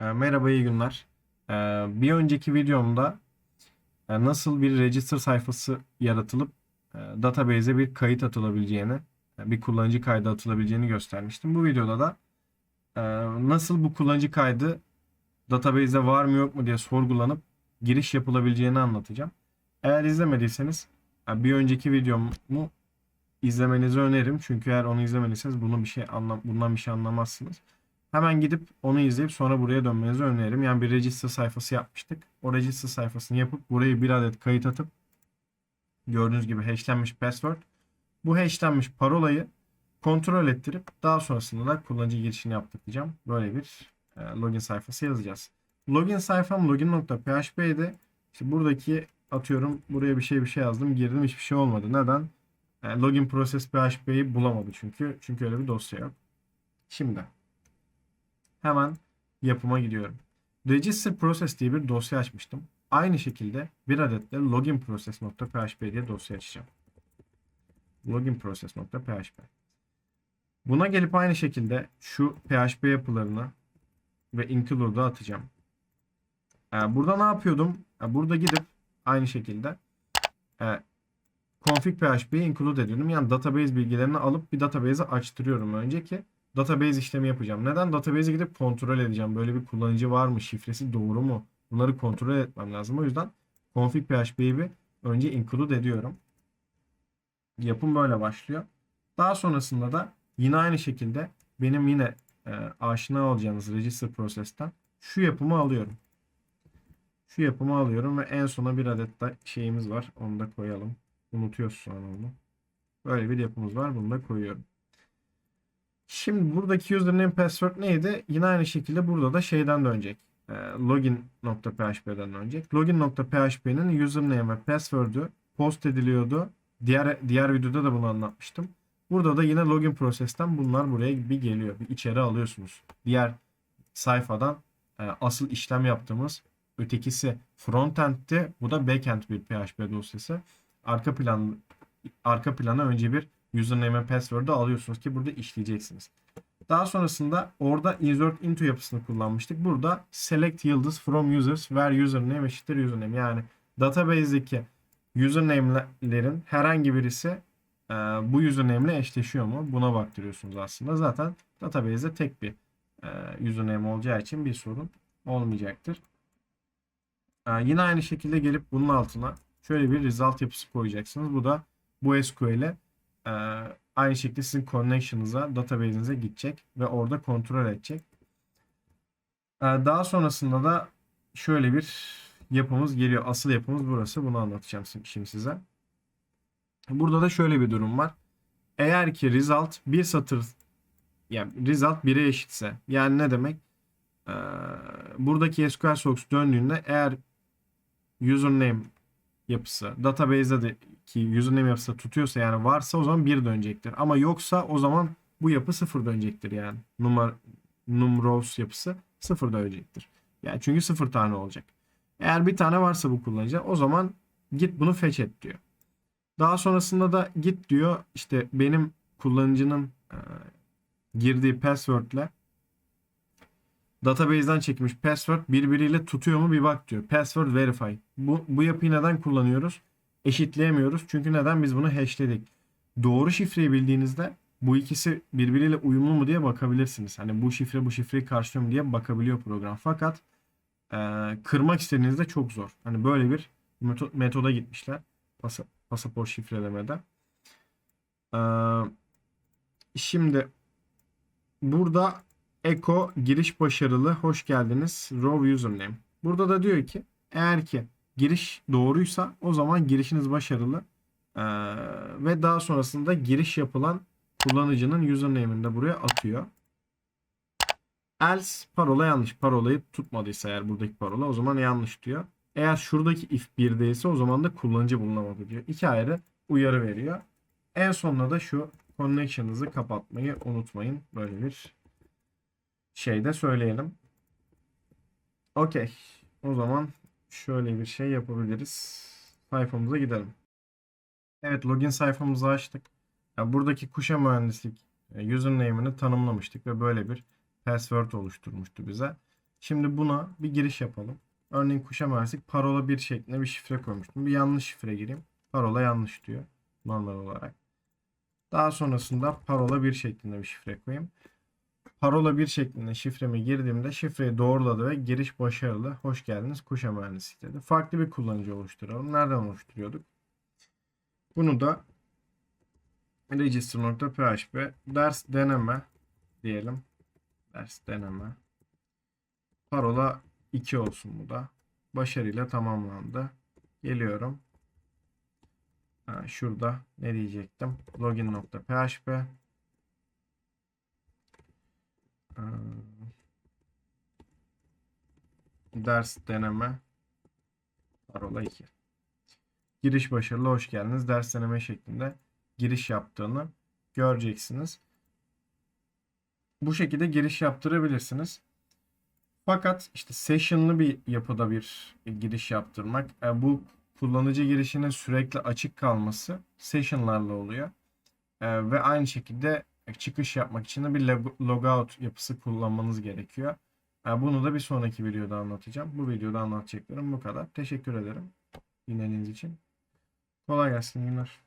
E, Merhaba, iyi günler. E, Bir önceki videomda e, nasıl bir register sayfası yaratılıp e, database'e bir kayıt atılabileceğini, e, bir kullanıcı kaydı atılabileceğini göstermiştim. Bu videoda da nasıl bu kullanıcı kaydı database'de var mı yok mu diye sorgulanıp giriş yapılabileceğini anlatacağım. Eğer izlemediyseniz bir önceki videomu izlemenizi öneririm. Çünkü eğer onu izlemediyseniz bunu bir şey anlam bundan bir şey anlamazsınız. Hemen gidip onu izleyip sonra buraya dönmenizi öneririm. Yani bir register sayfası yapmıştık. O register sayfasını yapıp burayı bir adet kayıt atıp gördüğünüz gibi hashlenmiş password. Bu hashlenmiş parolayı kontrol ettirip daha sonrasında da kullanıcı girişini yaptık diyeceğim. Böyle bir e, login sayfası yazacağız. Login sayfam login.php'de işte buradaki atıyorum buraya bir şey bir şey yazdım girdim hiçbir şey olmadı. Neden? E, login process php'yi bulamadı çünkü. Çünkü öyle bir dosya yok. Şimdi hemen yapıma gidiyorum. Register process diye bir dosya açmıştım. Aynı şekilde bir adet de login process.php diye dosya açacağım. Login process.php. Buna gelip aynı şekilde şu PHP yapılarını ve include'u atacağım. Ee, burada ne yapıyordum? Ee, burada gidip aynı şekilde e, config php'yi include ediyorum. Yani database bilgilerini alıp bir database'i açtırıyorum önce ki database işlemi yapacağım. Neden? Database'e gidip kontrol edeceğim. Böyle bir kullanıcı var mı? Şifresi doğru mu? Bunları kontrol etmem lazım. O yüzden config php'yi önce include ediyorum. Yapım böyle başlıyor. Daha sonrasında da yine aynı şekilde benim yine e, aşina olacağınız register process'ten şu yapımı alıyorum. Şu yapımı alıyorum ve en sona bir adet de şeyimiz var. Onu da koyalım. Unutuyoruz sonra onu. Böyle bir yapımız var. Bunu da koyuyorum. Şimdi buradaki username password neydi? Yine aynı şekilde burada da şeyden dönecek. E, login.php'den dönecek. Login.php'nin username ve password'ü post ediliyordu. Diğer diğer videoda da bunu anlatmıştım. Burada da yine login prosesten bunlar buraya bir geliyor. Bir içeri alıyorsunuz. Diğer sayfadan e, asıl işlem yaptığımız ötekisi frontend'ti. Bu da backend bir PHP dosyası. Arka plan arka plana önce bir username ve password'ı alıyorsunuz ki burada işleyeceksiniz. Daha sonrasında orada insert into yapısını kullanmıştık. Burada select yıldız from users where username eşittir username. Yani database'deki username'lerin herhangi birisi e, bu username ile eşleşiyor mu? Buna baktırıyorsunuz aslında. Zaten database'de tek bir e, username olacağı için bir sorun olmayacaktır. E, yine aynı şekilde gelip bunun altına şöyle bir result yapısı koyacaksınız. Bu da bu SQL'e e, aynı şekilde sizin connection'ınıza, database'inize gidecek ve orada kontrol edecek. E, daha sonrasında da şöyle bir yapımız geliyor. Asıl yapımız burası. Bunu anlatacağım şimdi size. Burada da şöyle bir durum var. Eğer ki result bir satır yani result 1'e eşitse yani ne demek? Ee, buradaki SQL Source döndüğünde eğer username yapısı database'de de ki username yapısı tutuyorsa yani varsa o zaman 1 dönecektir. Ama yoksa o zaman bu yapı 0 dönecektir yani. Numar numros yapısı 0 dönecektir. Yani çünkü 0 tane olacak. Eğer bir tane varsa bu kullanıcı o zaman git bunu fetch et diyor. Daha sonrasında da git diyor işte benim kullanıcının e, girdiği password ile database'den çekmiş password birbiriyle tutuyor mu bir bak diyor. Password verify. Bu, bu yapıyı neden kullanıyoruz? Eşitleyemiyoruz. Çünkü neden biz bunu hashledik. Doğru şifreyi bildiğinizde bu ikisi birbiriyle uyumlu mu diye bakabilirsiniz. Hani bu şifre bu şifreyi karşılıyor mu diye bakabiliyor program. Fakat e, kırmak istediğinizde çok zor. Hani böyle bir meto- metoda gitmişler. Pas pasaport şifrelemede. Ee, şimdi burada Eko giriş başarılı hoş geldiniz row username. Burada da diyor ki eğer ki giriş doğruysa o zaman girişiniz başarılı ee, ve daha sonrasında giriş yapılan kullanıcının username'ini de buraya atıyor. Else parola yanlış. Parolayı tutmadıysa eğer buradaki parola o zaman yanlış diyor. Eğer şuradaki if 1'deyse o zaman da kullanıcı bulunamadı diyor. İki ayrı uyarı veriyor. En sonunda da şu connection'ınızı kapatmayı unutmayın. Böyle bir şey de söyleyelim. Okey. O zaman şöyle bir şey yapabiliriz. Sayfamıza gidelim. Evet login sayfamızı açtık. Ya buradaki kuşa mühendislik e, username'ini tanımlamıştık ve böyle bir password oluşturmuştu bize. Şimdi buna bir giriş yapalım. Örneğin kuşa mühendislik parola 1 şeklinde bir şifre koymuştum. Bir yanlış şifre gireyim. Parola yanlış diyor normal olarak. Daha sonrasında parola 1 şeklinde bir şifre koyayım. Parola 1 şeklinde şifremi girdiğimde şifreyi doğruladı ve giriş başarılı. Hoş geldiniz kuşa mühendislik dedi. Farklı bir kullanıcı oluşturalım. Nereden oluşturuyorduk? Bunu da register.php ders deneme diyelim. Ders deneme. Parola 2 olsun bu da. Başarıyla tamamlandı. Geliyorum. Ha, şurada ne diyecektim? Login.php Ders deneme parola 2. Giriş başarılı hoş geldiniz. Ders deneme şeklinde giriş yaptığını göreceksiniz. Bu şekilde giriş yaptırabilirsiniz. Fakat işte session'lı bir yapıda bir giriş yaptırmak, e, bu kullanıcı girişinin sürekli açık kalması session'larla oluyor. E, ve aynı şekilde çıkış yapmak için de bir log- logout yapısı kullanmanız gerekiyor. Bunu da bir sonraki videoda anlatacağım. Bu videoda anlatacaklarım bu kadar. Teşekkür ederim dinlediğiniz için. Kolay gelsin günler.